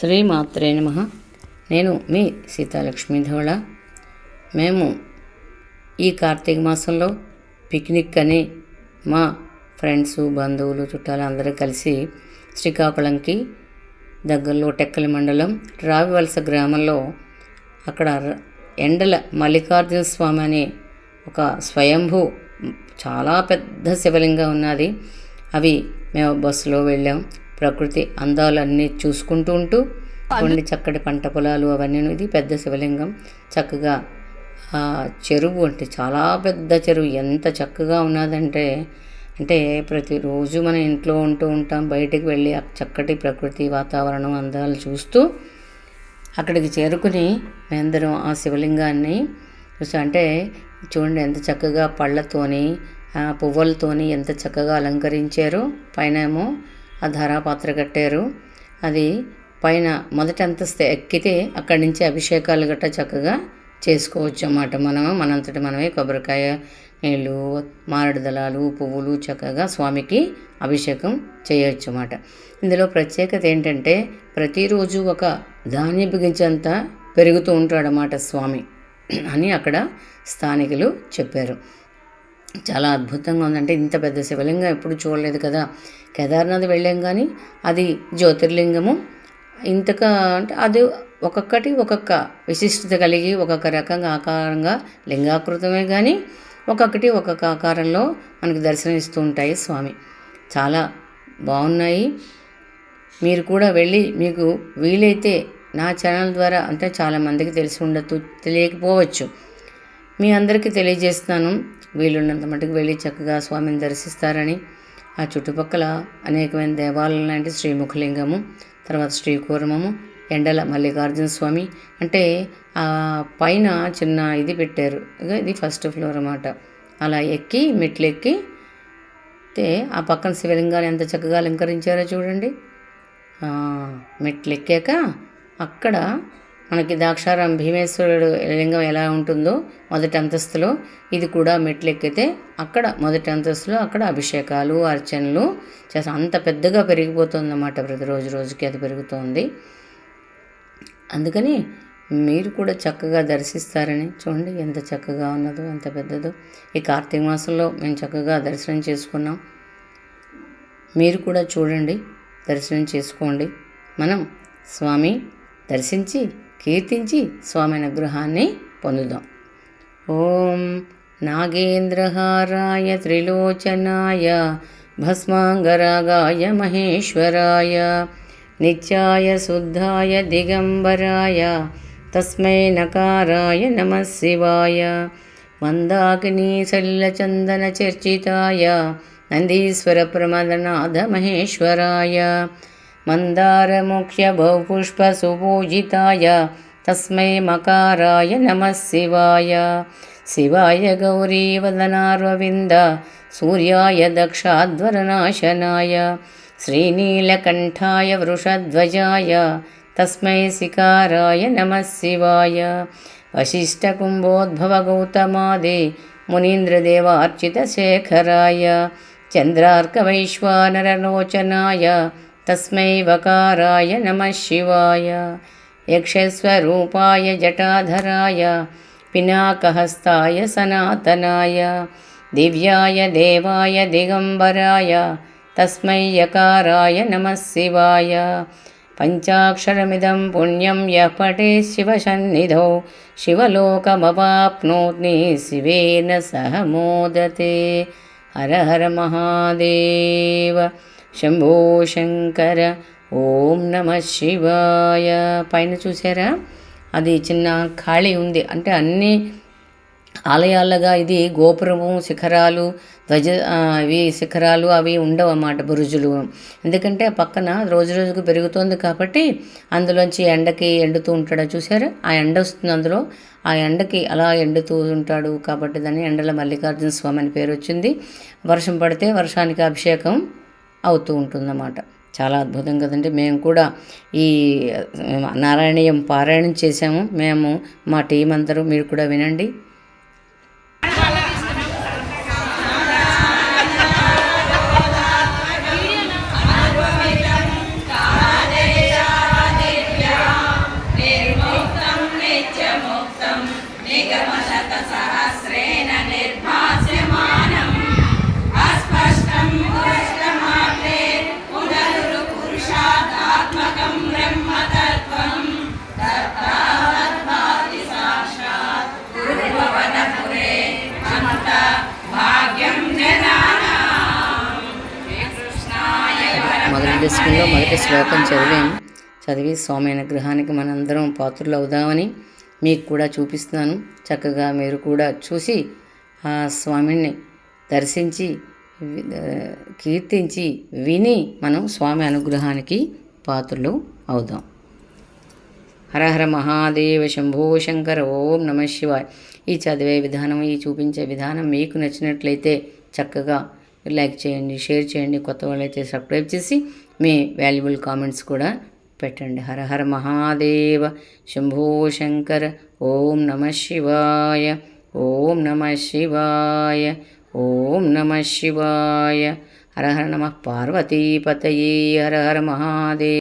శ్రీమాత్రే నమ. నేను మీ సీతాలక్ష్మి ధవళ. మేము ఈ కార్తీక మాసంలో పిక్నిక్ అని మా ఫ్రెండ్స్ బంధువులు చుట్టాలు అందరూ కలిసి శ్రీకాకుళంకి దగ్గరలో టెక్కలి మండలం రావివలస గ్రామంలో అక్కడ ఎండల మల్లికార్జున స్వామి అనే ఒక స్వయంభూ చాలా పెద్ద శివలింగం ఉన్నది. అవి మేము బస్సులో వెళ్ళాం. ప్రకృతి అందాలన్నీ చూసుకుంటూ ఉంటూ కొన్ని చక్కటి పంట పొలాలు అవన్నీ ఇది పెద్ద శివలింగం. చక్కగా ఆ చెరువు అంటే చాలా పెద్ద చెరువు. ఎంత చక్కగా ఉన్నదంటే అంటే ప్రతిరోజు మన ఇంట్లో ఉంటూ ఉంటాం. బయటికి వెళ్ళి చక్కటి ప్రకృతి వాతావరణం అందాలు చూస్తూ అక్కడికి చేరుకుని మేందరం ఆ శివలింగాన్ని చూసా అంటే చూడండి ఎంత చక్కగా పళ్ళతోని పువ్వులతోని ఎంత చక్కగా అలంకరించారు. పైన ఏమో ఆ ధారాపాత్ర కట్టారు. అది పైన మొదటి అంతస్తు ఎక్కితే అక్కడి నుంచి అభిషేకాలు గట్ట చక్కగా చేసుకోవచ్చు అన్నమాట మనం మనంతటి మనమే కొబ్బరికాయ నీళ్ళు మారేడు దళాలు పువ్వులు చక్కగా స్వామికి అభిషేకం చేయొచ్చు అన్నమాట ఇందులో ప్రత్యేకత ఏంటంటే ప్రతిరోజు ఒక ధాన్య బిగించంత పెరుగుతూ ఉంటాడన్నమాట స్వామి అని అక్కడ స్థానికులు చెప్పారు. చాలా అద్భుతంగా ఉందంటే ఇంత పెద్ద శివలింగం ఎప్పుడు చూడలేదు కదా. కేదార్నాథ్ వెళ్ళాం కానీ అది జ్యోతిర్లింగము. ఇంతగా అంటే అది ఒక్కొక్కటి ఒక్కొక్క విశిష్టత కలిగి ఒక్కొక్క రకంగా ఆకారంగా లింగాకృతమే కానీ ఒక్కొక్కటి ఒక్కొక్క ఆకారంలో మనకి దర్శనమిస్తూ ఉంటాయి స్వామి. చాలా బాగున్నాయి. మీరు కూడా వెళ్ళి మీకు వీలైతే నా ఛానల్ ద్వారా అంటే చాలామందికి తెలిసి ఉండొచ్చు తెలియకపోవచ్చు. మీ అందరికీ తెలియజేస్తున్నాను. వీలున్నంత మటుకు వెళ్ళి చక్కగా స్వామిని దర్శిస్తారని ఆ చుట్టుపక్కల అనేకమైన దేవాలయం లాంటి శ్రీముఖలింగము తర్వాత శ్రీకూర్మము ఎండల మల్లికార్జున స్వామి అంటే ఆ పైన చిన్న ఇది పెట్టారు. ఇది ఫస్ట్ ఫ్లోర్ అన్నమాట. అలా ఎక్కి మెట్లు ఎక్కి అయితే ఆ పక్కన శివలింగాలు ఎంత చక్కగా అలంకరించారో చూడండి. మెట్లు ఎక్కాక అక్కడ మనకి దాక్షారాం భీమేశ్వరుడు లింగం ఎలా ఉంటుందో మొదటి అంతస్తులో ఇది కూడా మెట్లు ఎక్కితే అక్కడ మొదటి అంతస్తులో అక్కడ అభిషేకాలు అర్చనలు చేస్తా అంత పెద్దగా పెరిగిపోతుందన్నమాట ప్రతి ప్రతిరోజు రోజుకి అది పెరుగుతోంది. అందుకని మీరు కూడా చక్కగా దర్శిస్తారని చూడండి ఎంత చక్కగా ఉన్నదో ఎంత పెద్దదో. ఈ కార్తీక మాసంలో మేము చక్కగా దర్శనం చేసుకున్నాం. మీరు కూడా చూడండి దర్శనం చేసుకోండి. మనం స్వామి దర్శించి కీర్తించి స్వామి అనుగ్రహాన్ని పొందుదాం. ఓం నాగేంద్రహారాయ త్రిలోచనాయ భస్మాంగరాగాయ మహేశ్వరాయ నిత్యాయ శుద్ధాయ దిగంబరాయ తస్మై నకారాయ నమ శివాయ మందాకినీ సలిలచందన చర్చితాయ నందీశ్వర ప్రమదనాథ మహేశ్వరాయ मन्दारमुख्यबहुपुष्पसुपूजिताय तस्मै मकाराय नमः शिवाय। शिवाय गौरीवदनार्वविन्द सूर्याय दक्षाध्वरनाशनाय श्रीनीलकण्ठाय वृषध्वजाय तस्मै सिकाराय नमः शिवाय। वसिष्ठकुम्भोद्भवगौतमादे मुनीन्द्रदेवार्चितशेखराय चन्द्रार्कवैश्वानरलोचनाय तस्मै वकाराय नमः शिवाय यक्षस्वरूपाय जटाधराय पिनाकहस्ताय सनातनाय दिव्याय देवाय दिगम्बराय तस्मै यकाराय नमः शिवाय। पञ्चाक्षरमिदं पुण्यं यः पठे शिवसन्निधौ शिवलोकमवाप्नोति शिवेन सह मोदते। हर हर महादेव। శంభో శంకర ఓం నమ శివాయ. పైన చూసారా? అది చిన్న ఖాళీ ఉంది. అంటే అన్ని ఆలయాలుగా ఇది గోపురము శిఖరాలు ధ్వజ అవి శిఖరాలు అవి ఉండవు అన్నమాట బురుజులు. ఎందుకంటే పక్కన రోజు రోజుకు పెరుగుతోంది కాబట్టి అందులోంచి ఎండకి ఎండుతూ ఉంటాడు చూసారా? ఆ ఎండ వస్తుంది అందులో. ఆ ఎండకి అలా ఎండుతూ ఉంటాడు కాబట్టి దాన్ని ఎండల మల్లికార్జున స్వామి అని పేరు వచ్చింది. వర్షం పడితే వర్షానికి అభిషేకం అవుతూ ఉంటుందన్నమాట చాలా అద్భుతం కదండి మేము కూడా ఈ నారాయణీయం పారాయణం చేశాము మేము మా టీం అందరూ మీరు కూడా వినండి దశకంలో మొదటి శ్లోకం చదివాను చదివి స్వామి అనుగ్రహానికి మనందరం పాత్రలు అవుదామని మీకు కూడా చూపిస్తున్నాను. చక్కగా మీరు కూడా చూసి ఆ స్వామిని దర్శించి కీర్తించి విని మనం స్వామి అనుగ్రహానికి పాత్రలు అవుదాం. హరహర మహాదేవ శంభో శంకర ఓం నమ శివాయ్. ఈ చదివే విధానం ఈ చూపించే విధానం మీకు నచ్చినట్లయితే చక్కగా లైక్ చేయండి షేర్ చేయండి కొత్త వాళ్ళైతే సబ్స్క్రైబ్ చేసి మీ వాల్యుబుల్ కామెంట్స్ కూడా పెట్టండి. హర హర మహాదేవ శంభో శంకర ఓం నమ శివాయ ఓం నమ శివాయ ఓం నమ శివాయ. హర హర నమ పార్వతీపతయే హర హర మహాదేవ.